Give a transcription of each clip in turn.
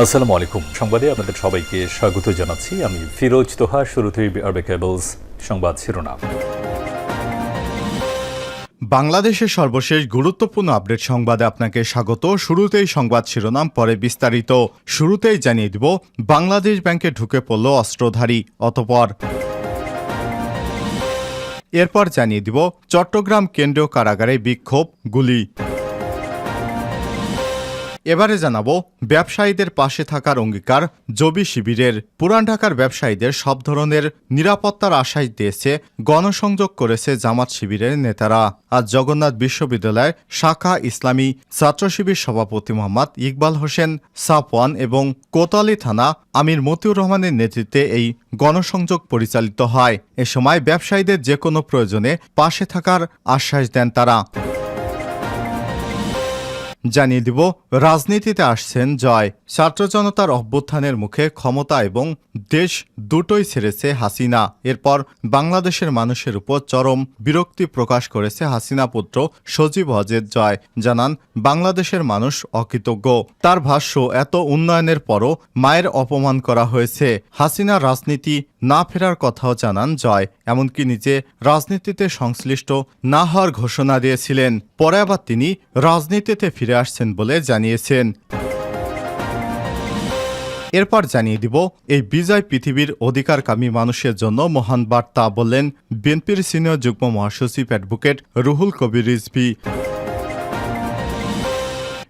আসসালামু আলাইকুম। সংবাদে আপনাদের সবাইকে স্বাগত জানাচ্ছি। আমি ফিরোজ তোহা, শুরুতেই আরবে কেবলস সংবাদ শিরোনাম। বাংলাদেশের সর্বশেষ গুরুত্বপূর্ণ আপডেট সংবাদে আপনাকে স্বাগত। শুরুতেই সংবাদ শিরোনাম, পরে বিস্তারিত। শুরুতেই জানিয়ে দিব, বাংলাদেশ ব্যাংকে ঢুকে পড়ল অস্ত্রধারী, অতপর। এরপর জানিয়ে দিব, চট্টগ্রাম কেন্দ্রীয় কারাগারে বিক্ষোভ, গুলি। এবারে জানাব, ব্যবসায়ীদের পাশে থাকার অঙ্গীকার জবি শিবিরের। পুরান ঢাকার ব্যবসায়ীদের সব ধরনের নিরাপত্তার আশ্বাস দিয়েছে, গণসংযোগ করেছে জামাত শিবিরের নেতারা। আজ জগন্নাথ বিশ্ববিদ্যালয় শাখা ইসলামী ছাত্র শিবির সভাপতি মোহাম্মদ ইকবাল হোসেন, সাফওয়ান এবং কোতালি থানা আমির মতিউর রহমানের নেতৃত্বে এই গণসংযোগ পরিচালিত হয়। এ সময় ব্যবসায়ীদের যে কোনো প্রয়োজনে পাশে থাকার আশ্বাস দেন তারা। জানিয়ে দিব, রাজনীতিতে আসছেন জয়। ছাত্র জনতার অভ্যুত্থানের মুখে ক্ষমতা এবং দেশ দুটোই ছেড়েছে হাসিনা। এরপর বাংলাদেশের মানুষের উপর চরম বিরক্তি প্রকাশ করেছে হাসিনা পুত্র সজীব হজের জয়। জানান, বাংলাদেশের মানুষ অকৃতজ্ঞ। তার ভাষ্য, এত উন্নয়নের পরও মায়ের অপমান করা হয়েছে। হাসিনা রাজনীতি না ফেরার কথাও জানান জয়। এমনকি নিজে রাজনীতিতে সংশ্লিষ্ট না হওয়ার ঘোষণা দিয়েছিলেন। পরে আবার তিনি রাজনীতিতে ফিরে আসছেন বলে জানিয়েছেন। এরপর জানিয়ে দিব, এই বিজয় পৃথিবীর অধিকারকামী মানুষের জন্য মহান বার্তা বললেন বিএনপির সিনিয়র যুগ্ম মহাসচিব অ্যাডভোকেট রুহুল কবির রিজভি।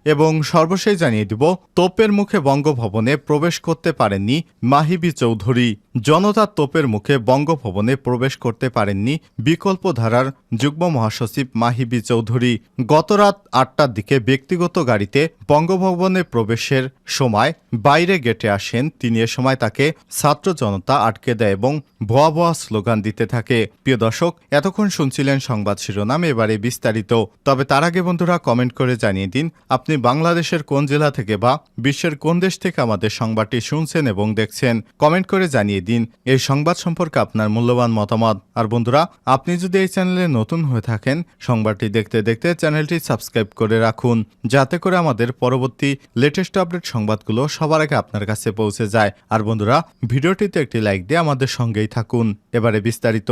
এবং সর্বশেষ জানিয়ে দিব, তোপের মুখে বঙ্গভবনে প্রবেশ করতে পারেননি মাহিবি চৌধুরী। জনতার তোপের মুখে বঙ্গভবনে প্রবেশ করতে পারেননি বিকল্প ধারার যুগ্ম মহাসচিব মাহিবি চৌধুরী। গতরাত আটটার দিকে ব্যক্তিগত গাড়িতে বঙ্গভবনে প্রবেশের সময় বাইরে গেটে আসেন। তিনি এ সময় তাকে ছাত্র জনতা আটকে দেয় এবং ভুয়া ভুয়া স্লোগান দিতে থাকে। প্রিয় দর্শক, এতক্ষণ শুনছিলেন সংবাদ শিরোনাম, এবারে বিস্তারিত। তবে তার আগে বন্ধুরা, কমেন্ট করে জানিয়ে দিন, আপনি বাংলাদেশের কোন জেলা থেকে বা বিশ্বের কোন দেশ থেকে আমাদের সংবাদটি শুনছেন এবং দেখছেন, কমেন্ট করে জানিয়ে দিন। এই সংবাদ সম্পর্কে আপনার মূল্যবান মতামত। আর বন্ধুরা, আপনি যদি এই চ্যানেলে নতুন হয়ে থাকেন, সংবাদটি দেখতে দেখতে চ্যানেলটি সাবস্ক্রাইব করে রাখুন, যাতে করে আমাদের পরবর্তী লেটেস্ট আপডেট সংবাদগুলো সবার আগে আপনার কাছে পৌঁছে যায়। আর বন্ধুরা, ভিডিওটিতে একটি লাইক দিয়ে আমাদের সঙ্গেই থাকুন। এবারে বিস্তারিত।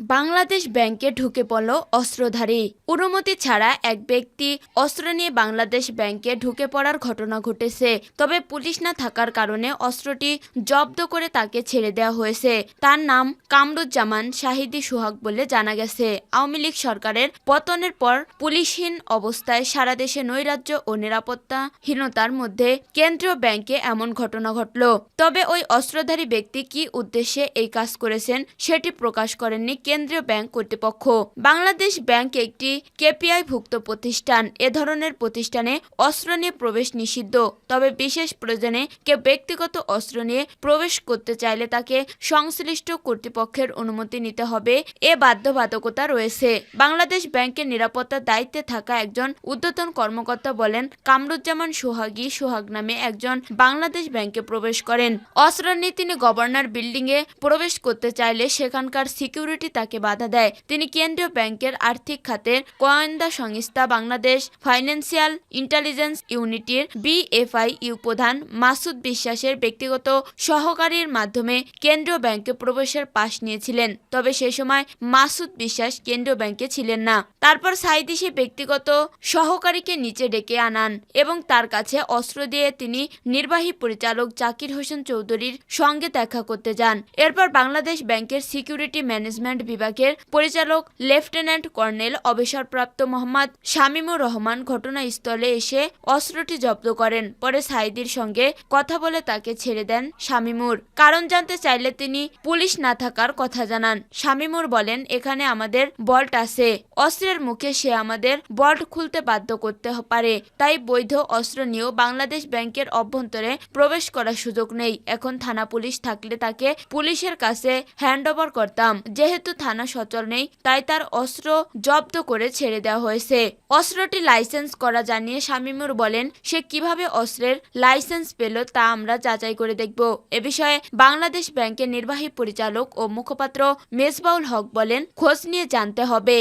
বাংলাদেশ ব্যাংকে ঢুকে পড়ল অস্ত্রধারী। অনুমতি ছাড়া এক ব্যক্তি অস্ত্র নিয়ে বাংলাদেশ ব্যাংকে ঢুকে পড়ার ঘটনা ঘটেছে। তবে পুলিশ না থাকার কারণে অস্ত্রটি জব্দ করে তাকে ছেড়ে দেওয়া হয়েছে। তার নাম কামরুজ্জামান শাহিদি সুহাগ বলে জানা গেছে। আওয়ামী লীগ সরকারের পতনের পর পুলিশহীন অবস্থায় সারা দেশে নৈরাজ্য ও নিরাপত্তাহীনতার মধ্যে কেন্দ্রীয় ব্যাংকে এমন ঘটনা ঘটল। তবে ওই অস্ত্রধারী ব্যক্তি কি উদ্দেশ্যে এই কাজ করেছেন সেটি প্রকাশ করেননি কেন্দ্রীয় ব্যাংক কর্তৃপক্ষ। বাংলাদেশ ব্যাংক একটি কেপিআই ভুক্ত প্রতিষ্ঠান। এ ধরনের প্রতিষ্ঠানে অস্ত্র নিয়ে প্রবেশ নিষিদ্ধ। তবে বিশেষ প্রয়োজনে কেউ ব্যক্তিগত অস্ত্র নিয়ে প্রবেশ করতে চাইলে তাকে সংশ্লিষ্ট কর্তৃপক্ষের অনুমতি নিতে হবে। এ বাধ্যবাধকতা রয়েছে। বাংলাদেশ ব্যাংকের নিরাপত্তার দায়িত্বে থাকা একজন ঊর্ধ্বতন কর্মকর্তা বলেন, কামরুজ্জামান সোহাগী সোহাগ নামে একজন বাংলাদেশ ব্যাংকে প্রবেশ করেন। অস্ত্র নিয়ে তিনি গভর্নর বিল্ডিং এ প্রবেশ করতে চাইলে সেখানকার সিকিউরিটি তাকে বাধা দেয়। তিনি কেন্দ্রীয় ব্যাংকের আর্থিক খাতের গোয়েন্দা সংস্থা বাংলাদেশ ফাইন্যান্সিয়াল ইন্টেলিজেন্স ইউনিটির বিএফআই ইউ প্রধান মাসুদ বিশ্বাসের ব্যক্তিগত সহকারীর মাধ্যমে কেন্দ্রীয় ব্যাংকে প্রবেশের পাশ নিয়েছিলেন। তবে সে সময় মাসুদ বিশ্বাস কেন্দ্রীয় ব্যাংকে ছিলেন না। তারপর সাইদি সে ব্যক্তিগত সহকারীকে নিচে ডেকে আনান এবং তার কাছে অস্ত্র দিয়ে তিনি নির্বাহী পরিচালক জাকির হোসেন চৌধুরীর সঙ্গে দেখা করতে যান। এরপর বাংলাদেশ ব্যাংকের সিকিউরিটি ম্যানেজমেন্ট বিভাগের পরিচালক লেফটেন্যান্ট কর্নেল অবসরপ্রাপ্ত মোহাম্মদ শামীমুর রহমান ঘটনাস্থলে এসে অস্ত্রটি জব্দ করেন। পরে সাইদির সঙ্গে কথা বলে তাকে ছেড়ে দেন শামীমুর। কারণ জানতে চাইলে তিনি পুলিশ না থাকার কথা জানান। শামীমুর বলেন, এখানে আমাদের বল্ট আছে। অস্ত্রের মুখে সে আমাদের বল্ট খুলতে বাধ্য করতে পারে। তাই বৈধ অস্ত্র নিয়েও বাংলাদেশ ব্যাংকের অভ্যন্তরে প্রবেশ করার সুযোগ নেই। এখন থানা পুলিশ থাকলে তাকে পুলিশের কাছে হ্যান্ড করতাম। যেহেতু থানা সচল নেই, তাই তার অস্ত্র জব্দ করে ছেড়ে দেওয়া হয়েছে। অস্ত্রটি লাইসেন্স করা জানিয়ে শামিমুর বলেন, সে কীভাবে অস্ত্রের লাইসেন্স পেল তা আমরা যাচাই করে দেখব। এ বিষয়ে বাংলাদেশ ব্যাংকের নির্বাহী পরিচালক ও মুখপাত্র মেজবাউল হক বলেন, খোঁজ নিয়ে জানতে হবে।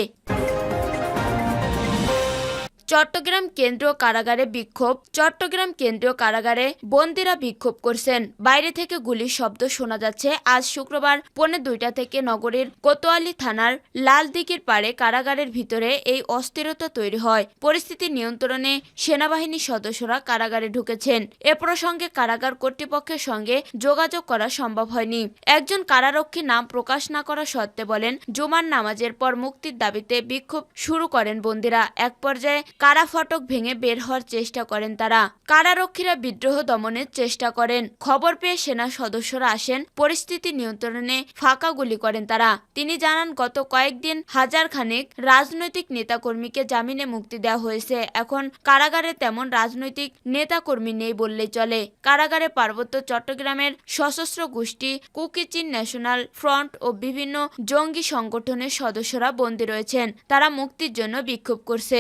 চট্টগ্রাম কেন্দ্রীয় কারাগারে বিক্ষোভ। চট্টগ্রাম কেন্দ্রীয় কারাগারে বন্দিরা বিক্ষোভ করছেন। বাইরে থেকে গুলির শব্দ শোনা যাচ্ছে। আজ শুক্রবার পৌনে দুইটা থেকে নগরীর কোতোয়ালি থানার লালদিঘির পাড়ে কারাগারের ভিতরে এই অস্থিরতা তৈরি হয়। পরিস্থিতি নিয়ন্ত্রণে সেনাবাহিনীর সদস্যরা কারাগারে ঢুকেছেন। এ প্রসঙ্গে কারাগার কর্তৃপক্ষের সঙ্গে যোগাযোগ করা সম্ভব হয়নি। একজন কারারক্ষী নাম প্রকাশ না করা সত্ত্বে বলেন, জুমার নামাজের পর মুক্তির দাবিতে বিক্ষোভ শুরু করেন বন্দিরা। এক পর্যায়ে কারা ফটক ভেঙে বের হওয়ার চেষ্টা করেন তারা? কারারক্ষীরা বিদ্রোহ দমনের চেষ্টা করেন। খবর পেয়ে সেনা সদস্যরা আসেন। পরিস্থিতি নিয়ন্ত্রণে ফাঁকা গুলি করেন তারা। তিনি জানান, গত কয়েকদিন হাজার খানেক রাজনৈতিক নেতাকর্মীকে জামিনে মুক্তি দেওয়া হয়েছে। এখন কারাগারে তেমন রাজনৈতিক নেতাকর্মী নেই বললেই চলে। কারাগারে পার্বত্য চট্টগ্রামের সশস্ত্র গোষ্ঠী, কুকিচিন ন্যাশনাল ফ্রন্ট ও বিভিন্ন জঙ্গি সংগঠনের সদস্যরা বন্দী রয়েছেন। তারা মুক্তির জন্য বিক্ষোভ করছে।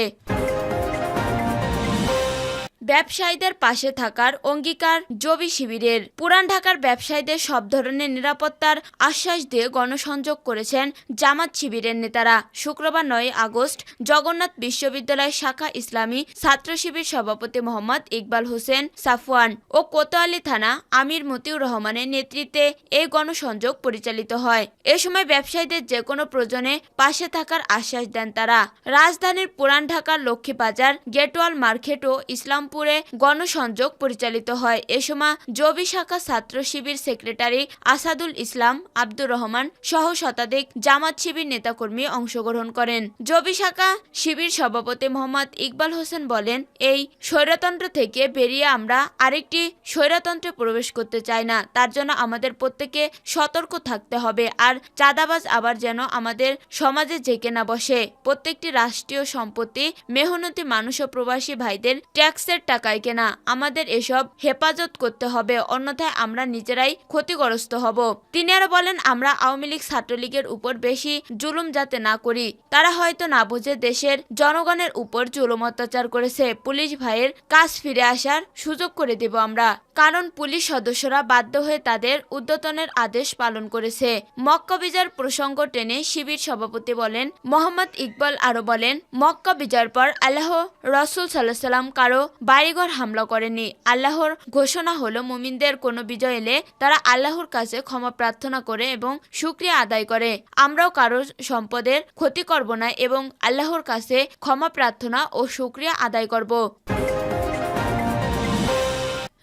ব্যবসায়ীদের পাশে থাকার অঙ্গীকার জবি শিবিরের। পুরান ঢাকার ব্যবসায়ীদের সব ধরনের নিরাপত্তার আশ্বাস দিয়ে গণসংযোগ করেছেন জামাত শিবিরের নেতারা। শুক্রবার নয় আগস্ট জগন্নাথ বিশ্ববিদ্যালয় শাখা ইসলামী ছাত্র শিবির সভাপতি মোহাম্মদ ইকবাল হোসেন সাফওয়ান ও কোতোয়ালি থানা আমির মতিউর রহমানের নেতৃত্বে এই গণসংযোগ পরিচালিত হয়। এ সময় ব্যবসায়ীদের যে কোনো প্রয়োজনে পাশে থাকার আশ্বাস দেন তারা। রাজধানীর পুরান ঢাকার লক্ষ্মীবাজার গেটওয়াল মার্কেট ও ইসলামপুরে গণসংযোগ পরিচালিত হয়। এ সময় জবি শাখা ছাত্র শিবির সেক্রেটারি আসাদুল ইসলাম আব্দুর রহমান সহ শতাধিক জামাত শিবির নেতাকর্মী অংশগ্রহণ করেন। জবি শাখা শিবির সভাপতি মোহাম্মদ ইকবাল হোসেন বলেন, এই স্বৈরতন্ত্র থেকে বেরিয়ে আমরা আরেকটি স্বৈরতন্ত্রে প্রবেশ করতে চাই না। তার জন্য আমাদের প্রত্যেকে সতর্ক থাকতে হবে। আর চাঁদাবাজ আবার যেন আমাদের সমাজে জেকে না বসে। প্রত্যেকটি রাষ্ট্রীয় সম্পত্তি, মেহনতি মানুষ ও প্রবাসী ভাইদের ট্যাক্সের টাকায় কেনা। আমাদের এসব হেফাজত করতে হবে, অন্যথায় আমরা নিজেরাই ক্ষতিগ্রস্ত হব। তিনি আরও বলেন, আমরা আওয়ামী লীগ ছাত্রলীগের উপর বেশি জুলুম যাতে না করি, তারা হয়তো না বুঝে দেশের জনগণের উপর জুলুম অত্যাচার করেছে। পুলিশ ভাইয়ের কাজ ফিরে আসার সুযোগ করে দেব আমরা। কারণ পুলিশ সদস্যরা বাধ্য হয়ে তাদের উদ্যতনের আদেশ পালন করেছে। মক্কা বিজয়ের প্রসঙ্গ টেনে শিবির সভাপতি বলেন, মোহাম্মদ ইকবাল আরও বলেন, মক্কা বিজয়ের পর আল্লাহ রসুল সাল্লাহ সাল্লাম কারও বাড়িঘর হামলা করেনি আল্লাহর ঘোষণা হলো, মুমিনদের কোনো বিজয় এলে তারা আল্লাহর কাছে ক্ষমা প্রার্থনা করে এবং সুক্রিয়া আদায় করে। আমরাও কারও সম্পদের ক্ষতি করব না এবং আল্লাহর কাছে ক্ষমা প্রার্থনা ও সুক্রিয়া আদায় করব।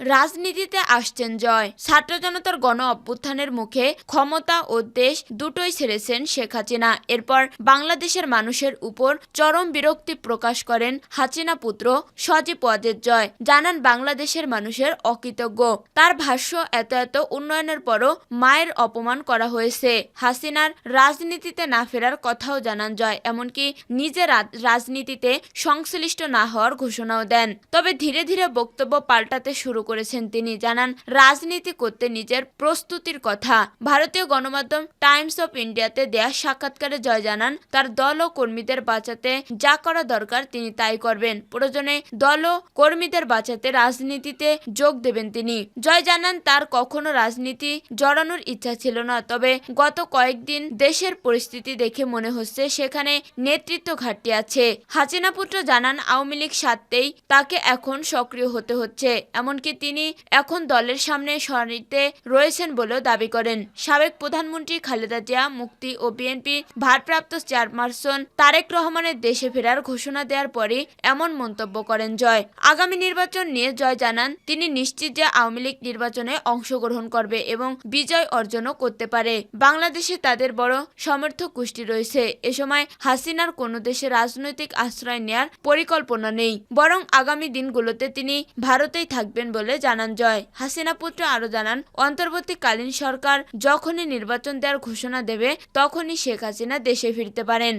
রাজনীতিতে আসছেন জয়। ছাত্র জনতার গণ অভ্যুত্থানের মুখে ক্ষমতা ও দেশ দুটোই ছেড়েছেন শেখ হাসিনা। এরপর বাংলাদেশের মানুষের উপর চরম বিরক্তি প্রকাশ করেন হাসিনা পুত্র সজীব ওয়াজেদ জয়। জানান, বাংলাদেশের মানুষের অকৃতজ্ঞ। তার ভাষ্য, এত এত উন্নয়নের পরও মায়ের অপমান করা হয়েছে। হাসিনার রাজনীতিতে না ফেরার কথাও জানান জয়, এমনকি নিজে রাজনীতিতে সংশ্লিষ্ট না হওয়ার ঘোষণাও দেন। তবে ধীরে ধীরে বক্তব্য পাল্টাতে শুরু করেছেন তিনি। জানান, রাজনীতি করতে নিজের প্রস্তুতির কথা। ভারতীয় গণমাধ্যম টাইমস অফ ইন্ডিয়াতে দেয়া সাক্ষাৎকারে জয় জানান, তার দল ও কর্মীদের বাঁচাতে যা করা দরকার তিনি তাই করবেন। প্রয়োজনে দল ও কর্মীদের বাঁচাতে রাজনীতিতে যোগ দেবেন তিনি। জয় জানান, তার কখনো রাজনীতি জড়ানোর ইচ্ছা ছিল না, তবে গত কয়েকদিন দেশের পরিস্থিতি দেখে মনে হচ্ছে সেখানে নেতৃত্ব ঘাটতি আছে। হাসিনা পুত্র জানান, আওয়ামী লীগ সারতেই তাকে এখন সক্রিয় হতে হচ্ছে। এমনকি তিনি এখন দলের সামনে সারিতে রয়েছেন বলেও দাবি করেন। সাবেক প্রধানমন্ত্রী খালেদা জিয়া, মুক্তি ও বিএনপি ভারপ্রাপ্ত চেয়ারপারসন তারেক রহমানের দেশে ফেরার ঘোষণা দেওয়ার পরে এমন মন্তব্য করেন জয়। আগামী নির্বাচন নিয়ে জয় জানান, তিনি নিশ্চিত যে আওয়ামী লীগ নির্বাচনে অংশগ্রহণ করবে এবং বিজয় অর্জনও করতে পারে। বাংলাদেশে তাদের বড় সমর্থক গোষ্ঠী রয়েছে। এ সময় হাসিনার কোনো দেশে রাজনৈতিক আশ্রয় নেয়ার পরিকল্পনা নেই। বরং আগামী দিনগুলোতে তিনি ভারতেই থাকবেন বলে জানান জয়। হাসিনা পুত্র আরও জানান, অন্তর্বর্তীকালীন সরকার যখনই নির্বাচন দেওয়ার ঘোষণা দেবে, তখনই শেখ হাসিনা দেশে ফিরতে পারেন।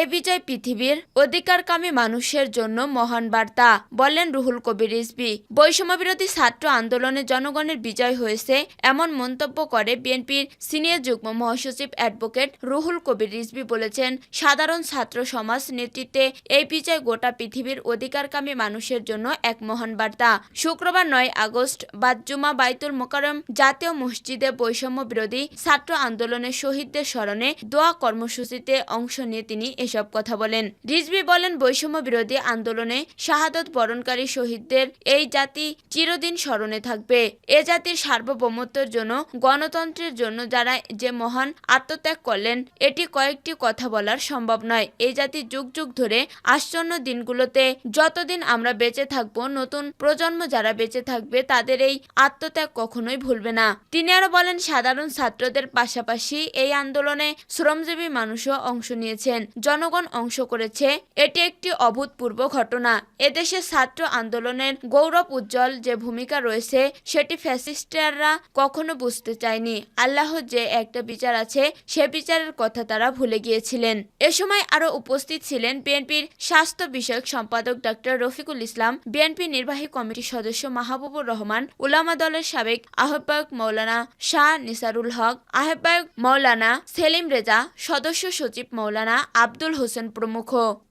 এ বিজয় পৃথিবীর অধিকারকামী মানুষের জন্য মহান বার্তা বললেন রুহুল কবির রিজভি। বৈষম্য বিরোধী ছাত্র আন্দোলনে জনগণের বিজয় হয়েছে এমন মন্তব্য করে বিএনপির সিনিয়র যুগ্ম মহাসচিব অ্যাডভোকেট রুহুল কবির রিজভি বলেছেন, সাধারণ ছাত্র সমাজ নেতৃত্বে এই বিজয় গোটা পৃথিবীর অধিকারকামী মানুষের জন্য এক মহান বার্তা। শুক্রবার নয় আগস্ট বাদজুমা বাইতুল মোকারম জাতীয় মসজিদে বৈষম্য বিরোধী ছাত্র আন্দোলনের শহীদদের স্মরণে দোয়া কর্মসূচিতে অংশ নিয়ে তিনি এসব কথা বলেন। রিজভি বলেন, বৈষম্য বিরোধী আন্দোলনে শাহাদত বরণকারী শহীদদের এই জাতি চিরদিন স্মরণে থাকবে। এ জাতির সার্বভৌমত্বের জন্য, গণতন্ত্রের জন্য যারা যে মহান আত্মত্যাগ করলেন, এটি কয়েকটি কথা বলার সম্ভব নয়। এই জাতি যুগ যুগ ধরে আসন্ন দিনগুলোতে যতদিন আমরা বেঁচে থাকব, নতুন প্রজন্ম যারা বেঁচে থাকবে, তাদের এই আত্মত্যাগ কখনোই ভুলবে না। তিনি আরও বলেন, সাধারণ ছাত্রদের পাশাপাশি এই আন্দোলনে শ্রমজীবী মানুষও অংশ নিয়েছেন। জনগণ অংশ করেছে। এটি একটি অভূতপূর্ব ঘটনা। এদেশে ছাত্র আন্দোলনের গৌরব উজ্জ্বল যে ভূমিকা রয়েছে, সেটি ফ্যাসিস্টাররা কখনো বুঝতে চায়নি। আল্লাহ যে একটা বিচার আছে, সে বিচারের কথা তারা ভুলে গিয়েছিলেন। এ সময় আরও উপস্থিত ছিলেন বিএনপির স্বাস্থ্য বিষয়ক সম্পাদক ডক্টর রফিকুল ইসলাম, বিএনপি নির্বাহী কমিটির সদস্য মাহবুবুর রহমান, উলামা দলের সাবেক আহ্বায়ক মৌলানা শাহ নিসারুল হক, আহ্বায়ক মৌলানা সেলিম রেজা, সদস্য সচিব মৌলানা আব্দুল হোসেন প্রমুখ